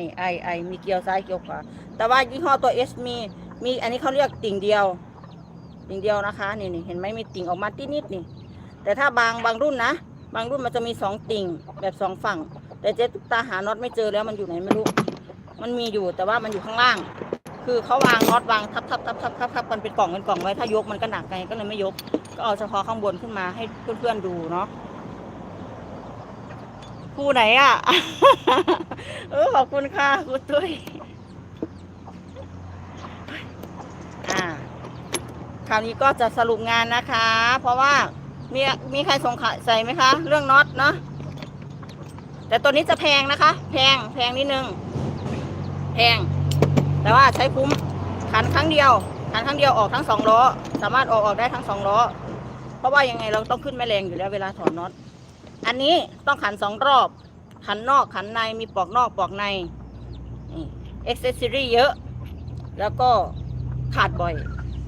นี่ไอไอมีเกลียวซ้ายเกลียวขวาแต่ว่ายี่ห้อตัว S มีมีอันนี้เขาเรียกติ่งเดียว ติ่งเดียวนะคะนี่นี่เห็นไหมมีติ่งออกมาติดนิดนี่ แต่ถ้าบางบางรุ่นนะ บางรุ่นมันจะมีสองติ่งแบบสองฝั่ง แต่เจ๊ตุ๊กตาหาน็อตไม่เจอแล้วมันอยู่ไหนไม่รู้ มันมีอยู่แต่ว่ามันอยู่ข้างล่าง คือเขาวางน็อตวางทับทับทับทับทับทับกันเป็นกล่องเป็นกล่องไว้ถ้ายกมันก็หนักไงก็เลยไม่ยก ก็เอาเฉพาะข้างบนขึ้นมาให้เพื่อนๆดูเนาะ คู่ไหนอะ เออขอบคุณค่ะคุณตุ้ยอ่าคราวนี้ก็จะสรุปงานนะคะ เพราะว่ามีมีใครสงสัยใส่ไหมคะ เรื่องน็อตเนาะแต่ตัวนี้จะแพงนะคะ แพงแพงนิดนึง แพง แต่ว่าใช้คุ้มขันครั้งเดียวขันครั้งเดียวออกทั้งสองล้อ สามารถออกออกได้ทั้งสองล้อ เพราะว่ายังไงเราต้องขึ้นแม่แรงอยู่แล้วเวลาถอนน็อต อันนี้ต้องขันสองรอบ ขันนอกขันในมีปลอกนอกปลอกในเอ็กเซสซอรี่เยอะ แล้วก็ขาดบ่อย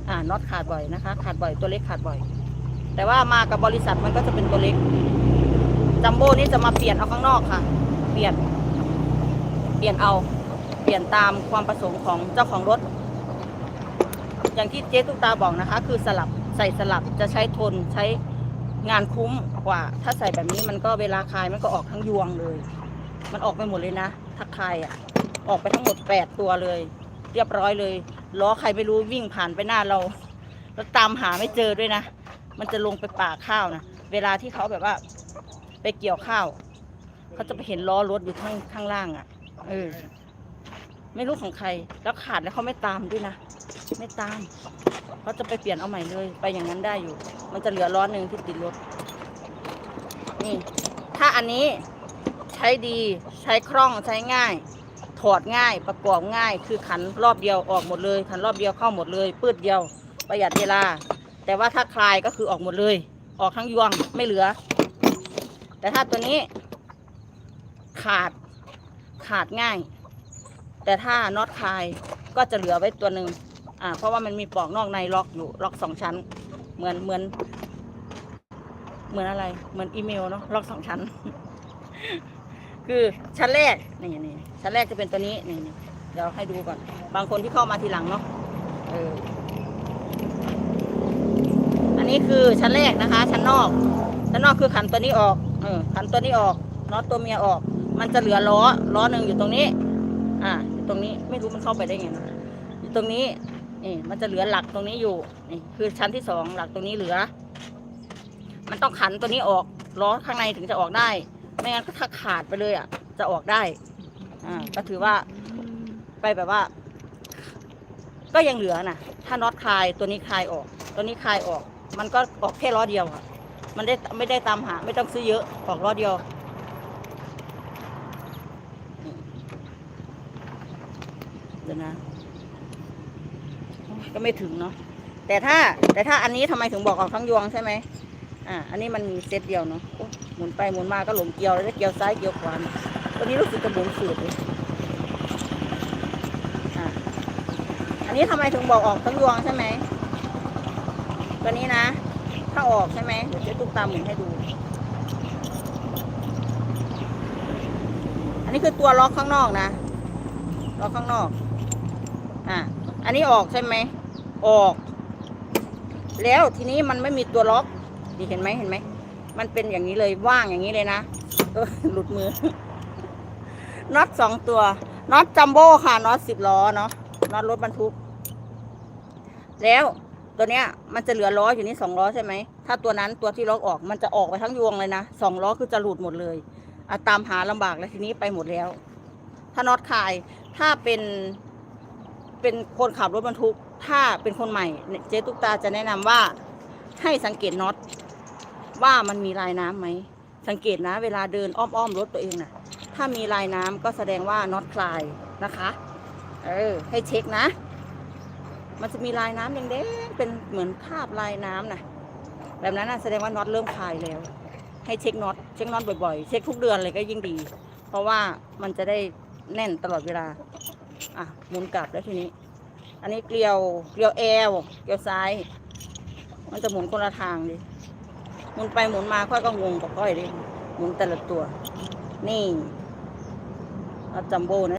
อ่าน็อตขาดบ่อยนะคะ ขาดบ่อยตัวเล็กขาดบ่อย แต่ว่ามากับบริษัทมันก็จะเป็นตัวเล็ก จัมโบ้นี่จะมาเปลี่ยนเอาข้างนอกค่ะ เปลี่ยน เปลี่ยนเอา เปลี่ยนตามความประสงค์ของเจ้าของรถ อย่างที่เจ๊ตุ๊กตาบอกนะคะ คือสลับใส่สลับจะใช้ทนใช้ งานคุ้มกว่า ถ้าใส่แบบนี้มันก็เวลาคลายมันก็ออกทั้งยวงเลย มันออกไปหมดเลยนะถ้าคลายอะ ออกไปทั้งหมดแปดตัวเลย เรียบร้อยเลยล้อใครไม่รู้วิ่งผ่านไปหน้าเรา แล้วตามหาไม่เจอด้วยนะ มันจะลงไปป่าข้าวนะเวลาที่เขาแบบว่า ไปเกี่ยวข้าวเขาจะไปเห็นล้อรถอยู่ข้างข้างล่างอะ เออ ไม่รู้ของใคร แล้วขาดแล้วเขาไม่ตามด้วยนะ ไม่ตาม เขาจะไปเปลี่ยนเอาใหม่เลยไปอย่างนั้นได้อยู่ มันจะเหลือล้อหนึ่งที่ติดรถนี่ ถ้าอันนี้ใช้ดีใช้คล่องใช้ง่าย ถอดง่ายประกอบง่าย คือขันรอบเดียวออกหมดเลย ขันรอบเดียวเข้าหมดเลยปืดเดียวประหยัดเวลา แต่ว่าถ้าคลายก็คือออกหมดเลย ออกทั้งยวงไม่เหลือ แต่ถ้าตัวนี้ ขาดขาดง่าย แต่ถ้าน็อตคลายก็จะเหลือไว้ตัวหนึ่ง อ่า เพราะว่ามันมีปลอกนอกในล็อกอยู่ล็อกสองชั้น เหมือนเหมือน เหมือนอะไร เหมือนอีเมลเนาะล็อกสองชั้น คือชั้นแรกนี่นี่ชั้นแรกจะเป็นตัวนี้นี่นี่เดี๋ยวให้ดูก่อน บางคนที่เข้ามาทีหลังเนาะเอออันนี้คือชั้นแรกนะคะ ชั้นนอก ชั้นนอกคือขันตัวนี้ออกเออขันตัวนี้ออกน็อตตัวเมียออก มันจะเหลือล้อล้อหนึ่งอยู่ตรงนี้ อ่าอยู่ตรงนี้ไม่รู้มันเข้าไปได้ไงนะอยู่ตรงนี้ นี่มันจะเหลือหลักตรงนี้อยู่นี่คือชั้นที่สองหลักตรงนี้เหลือ มันต้องขันตัวนี้ออกล้อข้างในถึงจะออกได้ ไม่งั้นก็ถ้าขาดไปเลยอะ จะออกได้ อ่า ก็ถือว่า ไปแบบว่า ก็ยังเหลือนะถ้าน็อตคลายตัวนี้คลายออก ตัวนี้คลายออก มันก็ออกแค่ล้อเดียวค่ะ มันได้ไม่ได้ตามหา ไม่ต้องซื้อเยอะออกล้อเดียวเดี๋ยวนะ ก็ไม่ถึงเนาะแต่ถ้าแต่ถ้าอันนี้ทำไมถึงบอกออกทั้งยวงใช่ไหมอ่าอันนี้มันมีเซตเดียวเนาะหมุนไปหมุนมาก็หลงเกลียวแล้วเกลียวซ้ายเกลียวขวาตัวนี้รู้สึกจะหมุนฝืดเลยอ่าอันนี้ทำไมถึงบอกออกทั้งยวงใช่ไหมตัวนี้นะ ถ้าออกใช่ไหมเดี๋ยวเจ๊ตุ๊กตามหมุนให้ดู อันนี้คือตัวล็อกข้างนอกนะล็อกข้างนอก อ่าอันนี้ออกใช่ไหม ออก แล้วทีนี้มันไม่มีตัวล็อกดีเห็นไหมเห็นไหม มันเป็นอย่างนี้เลยว่างอย่างนี้เลยนะเออหลุดมือน็อตสองตัวน็อตจัมโบ้ค่ะน็อตสิบล้อเนาะน็อตรถบรรทุก แล้วตัวเนี้ยมันจะเหลือล้ออยู่นี่สองล้อใช่ไหมถ้าตัวนั้นตัวที่ล็อกออกมันจะออกไปทั้งยวงเลยนะสองล้อคือจะหลุดหมดเลยอะตามหาลำบากแล้วทีนี้ไปหมดแล้ว ถ้าน็อตคายถ้าเป็นเป็นคนขับรถบรรทุก ถ้าเป็นคนใหม่เจ๊ตุ๊กตาจะแนะนำว่าให้สังเกตน็อตว่ามันมีลายน้ำไหม สังเกตนะ เวลาเดินอ้อมๆรถตัวเองนะ่ะ ถ้ามีลายน้ำก็แสดงว่าน็อตคลายนะคะ เออ ให้เช็คนะ มันจะมีลายน้ำแดงๆเป็นเหมือนคราบลายน้ำนะแบบนั้นนะแสดงว่าน็อตเริ่มคลายแล้ว ให้เช็คน็อตเช็คน็อตบ่อยๆ เช็คทุกเดือนเลยก็ยิ่งดี เพราะว่ามันจะได้แน่นตลอดเวลา อะหมุนกลับแล้วทีนี้ อันนี้เกลียว เกลียวแอลเกลียวซ้าย มันจะหมุนคนละทางดิหมุนไปหมุนมาค่อยก็งงกับค่อยดิหมุนแต่ละตัว นี่เอาจัมโบ้นะ